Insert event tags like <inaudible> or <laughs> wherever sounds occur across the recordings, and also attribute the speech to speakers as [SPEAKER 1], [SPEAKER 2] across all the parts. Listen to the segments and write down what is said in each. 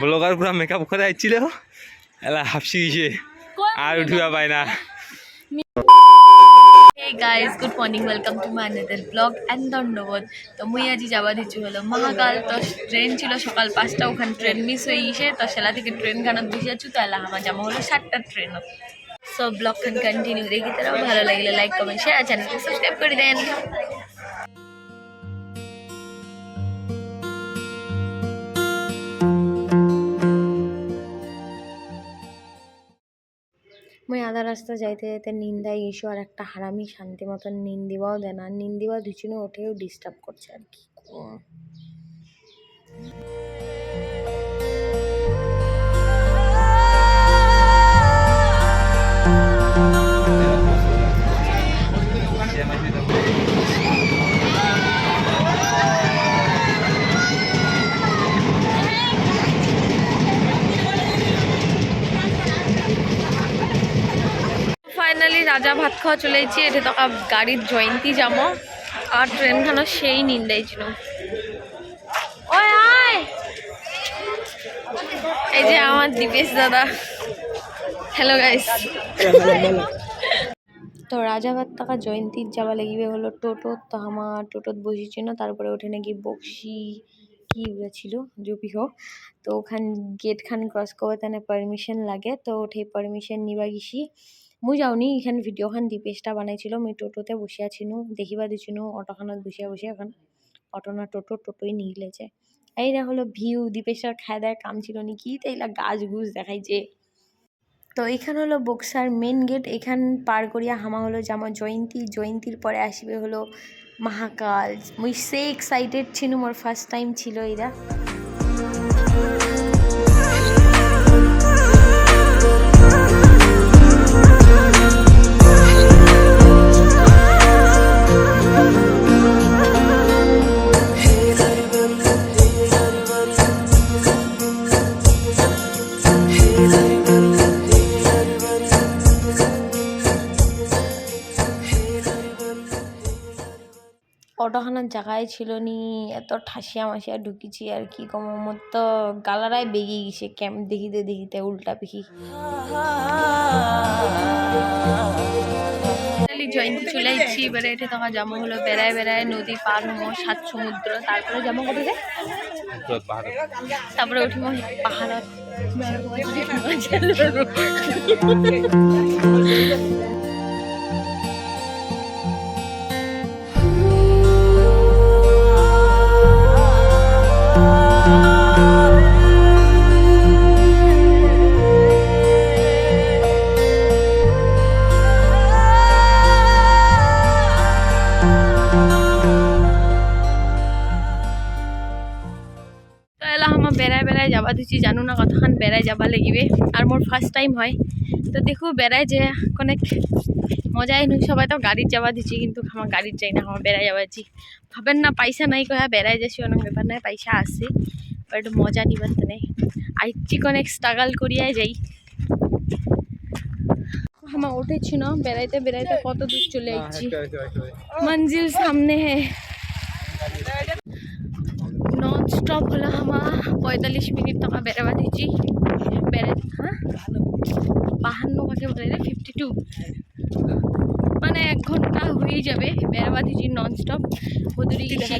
[SPEAKER 1] Blogger পুরা makeup করে আইছিল। এলা হাফসি গেছে। আর উঠিবা পাই না।
[SPEAKER 2] Guys good morning welcome to my another blog and দণ্ডবোধ তো মুই আজি যাবা দিচ্ছি হলো। মহাকাল তো ট্রেন ছিল, সকাল পাঁচটা ওখানে ট্রেন মিস হয়ে গেছে। তো সেলা থেকে ট্রেন খানত বসে আছো, তো এলা আমার জামা হলো সাতটা ট্রেনত সো ব্লগ খান কন্টিনিউ দেখি তারা ভালো লাগলে লাইক কমেন্ট শেয়ার চ্যানেলকে সাবস্ক্রাইব করে দেন। আধা রাস্তা যাইতে যাইতে নিন্দায় এসো আর একটা হারামি শান্তি মতন নিন্দিবাও দেয় না। নিন্দিবা দুচুনে ওঠেও ডিস্টার্ব করছে আর কি। ফাইনালি রাজা ভাত খাওয়া চলে এসেছি। এটা তো গাড়ির জয়ন্তী যাব আর ট্রেনখানো সেই নিন্দাই ছিল। এই যে আমার দীপেশ দাদা। হ্যালো গাইস তো রাজা ভাত টাকা জয়ন্তীর যাওয়া লাগিবে হলো টোটো। তো আমার টোটোত বসেছিল, তারপরে ওঠে নাকি বক্সি কি ছিল, জুপি হোক। তো ওখান গেট খান ক্রস তাহলে পারমিশন লাগে। তো ওঠে পারমিশন নিবা গেছি। মুই যাওনি এখানে ভিডিও খান দীপেশটা বানাইছিল, মুই টোটোতে বসে আছিনু, দেখিবা দিছিনু অটোখানত বসিয়া বসে এখন অটো না টোটো, টোটোই নিয়ে নিলেছে এইটা হলো ভিউ দীপেশার খায় দায় কাম ছিল নি, কি তাইলা গাছ গুছ দেখাইছে তো এখানে হলো বক্সার মেন গেট এখান পার করিয়া হামা হলো যেমন জয়ন্তী জয়ন্তীর পরে আসবে হলো মহাকাল। মুই সে এক্সাইটেড ছিল মোর ফার্স্ট টাইম ছিল এরা অটোখানার জায়গায় ছিল নি এত ঠাসিয়া মাসিয়া ঢুকিছি আর কি কম তো গালারায় বেগে গেছে ক্যাম্প দেখিতে দেখিতে উল্টা পিখি। জয়ন্তী চলে যাচ্ছি এবারে এটা তোমার জামা হলো বেড়ায় বেড়ায় নদী পার হমো সাত সমুদ্র তারপরে জামা যায় তারপরে উঠিমো পাহাড়ত <laughs> যাব লাগবে। আর মোৰ ফার্স্ট টাইম হয়। তো দেখো বেড়াই যে কনেক মজাই নু সবাই তো গাড়ি যাবা দিছি, কিন্তু আমার গাড়ি যাই না আমার বেড়াই যাওয়া দিছি। ভাবেন না পয়সা নাই কয়া বেড়াই যাচ্ছি অনেক ব্যাপার নাই পয়সা আছে। বাট মজা নিবার তেনে। আইচি কনেক স্ট্রাগল করিয়া যাই। আমার উঠেছি না বেড়াইতে বেড়াইতে কত দূর চলে আসছি মঞ্জিল সামনে হে। নন স্টপ হলো আমার পঁয়তাল্লিশ মিনিট টাকা বেড়াবা দিচ্ছি হ্যাঁ? বাহান্ন কাকে বলে রে? ফিফটি টু মানে এক ঘণ্টা হয়ে যাবে বেড়াবা দিচ্ছি নন স্টপ বদুরি গেছি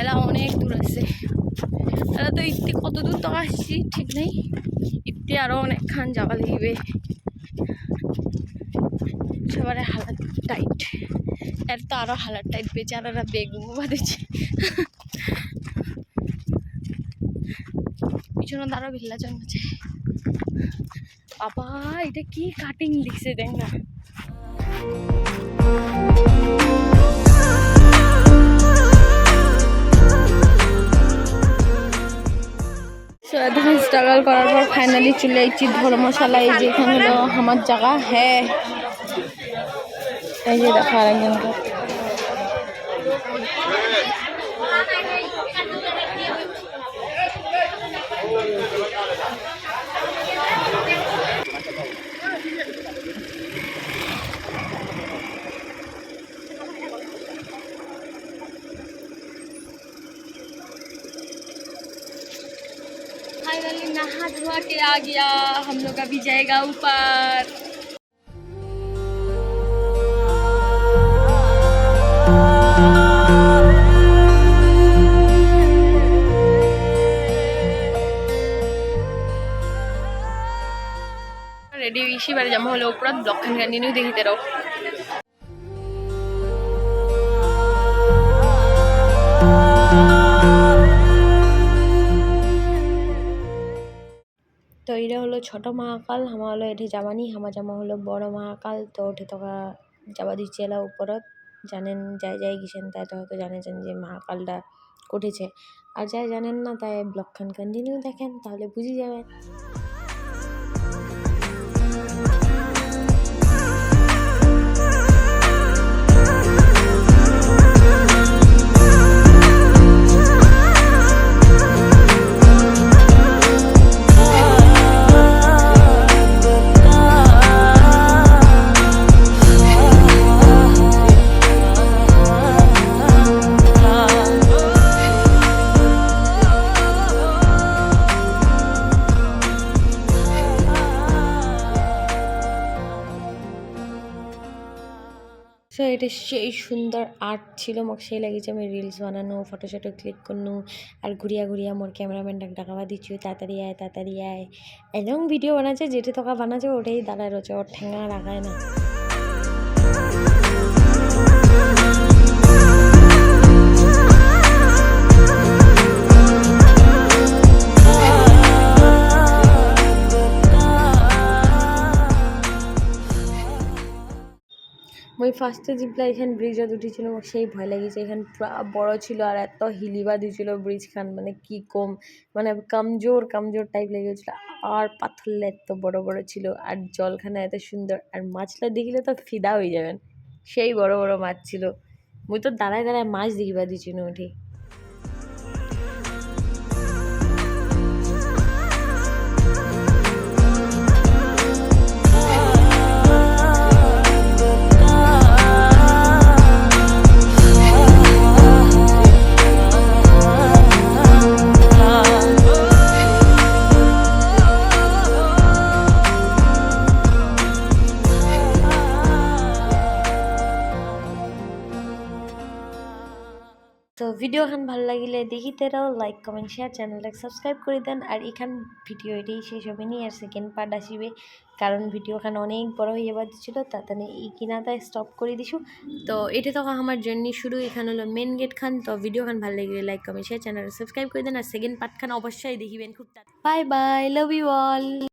[SPEAKER 2] এলা অনেক দূর আছে। এলা তো ইতি কত দূর তো আসছি ঠিক নেই। ইতি আরও অনেকক্ষণ যাওয়া লাগবে। সবার হালাত টাইট এর তো আরও হালাত টাইট বেচারারা বেগুমো বাঁধেছে। পিছনে আরও ভিল্লা জন্মেছে। বাবা, এটা কি কাটিং দিছে দেখ না। করার পর ফাইনালি চলে এসেছি ধর্মশালা এই যে এখানে আমার জায়গা হ্যাঁ। এই যে দেখো আরেকজনকে। नहा धुआ के आ गया हम लोग अभी जाएगा ऊपर रेडी इसी बारे जमा हम लोग पूरा ब्लॉक खान का नीनू देखते रहो তো এটা হলো ছোট মহাকাল, হামা হলো এটি যাবানি হামা জামা হলো বড় মহাকাল। তো ওঠে তোকা যাবা এলা উপরত, জানেন, যাই যাই গেছেন তাই তো হয়তো জানেছেন যে মহাকালটা উঠেছে আর যাই জানেন না তাই ব্লগখান কন্টিনিউ দেখেন, তাহলে বুঝে যাবেন। সো এটা সেই সুন্দর আর্ট ছিল, মোক সেই লাগিছে। আমি রিলস বানানো ফটো শটো ক্লিক করনু, আর ঘুরিয়া ঘুরিয়া মোর ক্যামেরাম্যানটাকে ডাকাবা দিচ্ছি তাড়াতাড়ি আয় তাড়াতাড়ি আয়। এরকম ভিডিও বানাচ্ছে যেটা থাকা বানাচ্ছে ওটাই দাঁড়ায় রয়েছে ওর ঠেঙা রাখায় না। মই ফার্স্টে জিপলা এখানে যত মোক সেই ভয় লেগেছে। এখানে পুরা বড় ছিল আর এত হিলিবা দিছিল ব্রিজ খান মানে কি কম মানে কামজোর কামজোর টাইপ লেগে গেছিল আর পাথরলা এত বড় বড় ছিল আর জলখানা এত সুন্দর, আর মাছটা দেখলে তো ফিদা হয়ে যাবেন। সেই বড় বড় মাছ ছিল। মুই তো দাঁড়ায় দাঁড়ায় মাছ দেখিবা দিছিল উঠি। ভিডিওখান ভালো লাগিলে দেখিতে রাও লাইক কমেন্ট শেয়ার চ্যানেলটাকে সাবস্ক্রাইব করে দেন। আর এখান ভিডিও এটাই শেষ হবে নি, আর সেকেন্ড পার্ট আসিবে। কারণ ভিডিওখান অনেক বড় হয়ে যাবার ছিল তাতে এই কিনাটায় স্টপ করে দিছু তো এটা তো আমার জার্নি শুরু, এখানে হলো মেন গেট খান। তো ভিডিও খান ভালো লাগলে লাইক কমেন্ট শেয়ার চ্যানেলটা সাবস্ক্রাইব করে দেন। আর সেকেন্ড পার্ট খান অবশ্যই দেখিবেন খুব bye bye love you all